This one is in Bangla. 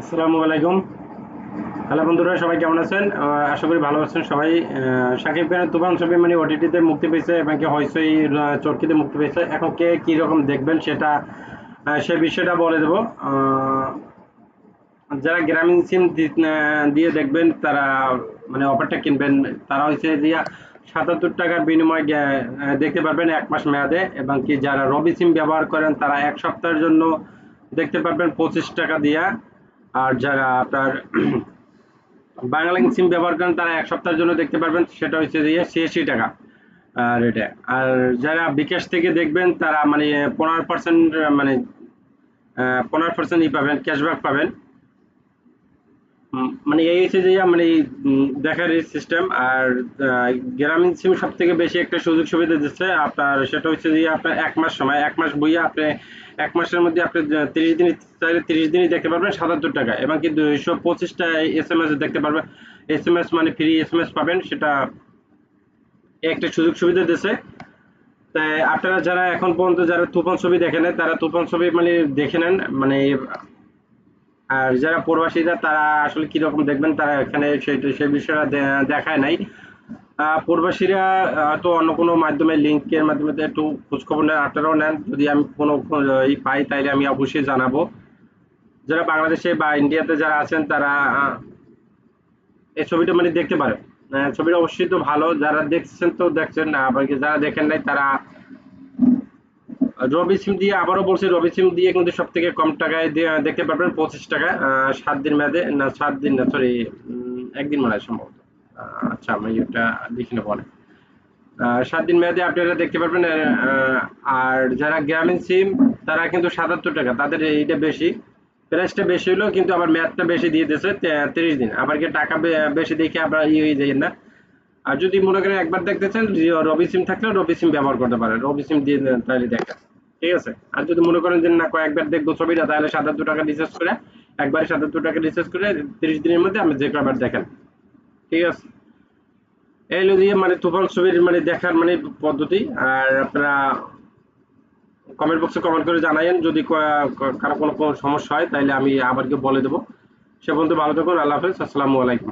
আসসালামু আলাইকুম। হ্যালো বন্ধুরা, সবাই কেমন আছেন? আশা করি ভালো আছেন সবাই। সাকিব খানের তুফান ছবি মানে ওটিটিতে মুক্তি পেয়েছে এবং কি হইচই চরকিতে মুক্তি পেয়েছে। এখন কে কি রকম দেখবেন সেটা সে বিষয়টা বলে দেবো। যারা গ্রামীণ সিম দিয়ে দেখবেন, তারা মানে অফারটা কিনবেন। তারা হচ্ছে দিয়া সাতাত্তর টাকার বিনিময়ে দেখতে পারবেন এক মাস মেয়াদে। এবং কি যারা রবি সিম ব্যবহার করেন, তারা এক সপ্তাহের জন্য দেখতে পারবেন পঁচিশ টাকা দিয়া। আর যারা আপনার বাংলা সিম ব্যবহার করেন, তারা এক সপ্তাহের জন্য দেখতে পারবেন, সেটা হচ্ছে যে ছিয়াশি টাকা আর এটা আর যারা বিকাশ থেকে দেখবেন, তারা মানে পনেরো পার্সেন্ট মানে পনেরো পার্সেন্ট ই পাবেন ক্যাশব্যাক পাবেন। মানে এই হচ্ছে যে মানে দেখার সিস্টেম আর গ্রামীণ সিম সব থেকে বেশি একটা সুযোগ সুবিধা দিচ্ছে আপনার, সেটা হচ্ছে যে আপনার এক মাস সময়, এক মাস বইয়ে আপনি, এক মাসের মধ্যে আপনি তিরিশ দিন, চাইলে তিরিশ দিনই দেখতে পারবেন সাতাত্তর টাকা এবং কি দুইশো পঁচিশটা এস এম এস দেখতে পারবেন এস এম এস মানে ফ্রি এস এম এস পাবেন, সেটা একটা সুযোগ সুবিধা দিচ্ছে। তাই আপনারা যারা এখন পর্যন্ত যারা তুফান ছবি দেখে দেখেন তারা তুফান ছবি মানে দেখে নেন মানে আর যারা প্রবাসীরা তারা আসলে কীরকম দেখবেন, তারা এখানে সেই বিষয়টা দেখায় নাই। প্রবাসীরা হয়তো অন্য কোনো মাধ্যমে লিঙ্কের মাধ্যমে তো একটু খোঁজখবর নেন আপনারাও নেন। যদি আমি কোনো ই পাই, তাইলে আমি অবশ্যই জানাব। যারা বাংলাদেশে বা ইন্ডিয়াতে যারা আছেন, তারা এই ছবিটা মানে দেখতে পারেন। ছবিটা অবশ্যই তো ভালো। যারা দেখছেন তো দেখছেন না আবার যারা দেখেন নাই, তারা রবি সিম দিয়ে আবারও বলছি রবি সিম দিয়ে কিন্তু সব থেকে কম টাকায় দেখতে পারবেন পঁচিশ টাকা সাত দিন মেয়াদে না সাত দিন না সরি একদিন হয় সম্ভবত। আচ্ছা আমি এটা নেব অনেক। আহ, সাত দিন মেয়াদে আপনারা দেখতে পারবেন আর যারা গ্রামীণ সিম তারা কিন্তু সাতাত্তর টাকা তাদের এইটা বেশি। প্রাইসটা বেশি হলেও কিন্তু আবার মেয়াদটা বেশি দিয়ে দিয়েছে তিরিশ দিন। আবার কি টাকা বেশি দেখে আবার ইয়ে হয়ে যায় না। আর যদি মনে করেন একবার দেখতে চান রবি সিম থাকলে রবি সিম ব্যবহার করতে পারেন রবি সিম দিয়ে তাহলে দেখেন ঠিক আছে? আর যদি মনে করেন যে না, কয়েকবার দেখব ছবিটা, তাহলে সাতাত্তর টাকা রিচার্জ করে, একবারে সাতাত্তর টাকা রিচার্জ করে তিরিশ দিনের মধ্যে আপনি যে কয়বার দেখেন। ঠিক আছে? এই হলো দিয়ে মানে তুফান ছবির মানে দেখার মানে পদ্ধতি। আর আপনারা কমেন্ট বক্সে কমেন্ট করে জানাইন যদি কারও কোনো কোনো সমস্যা হয় তাহলে আমি আবার বলে দেবো। সে পর্যন্ত ভালো থাকুন, আল্লাহ হাফেজ, আসসালামু আলাইকুম।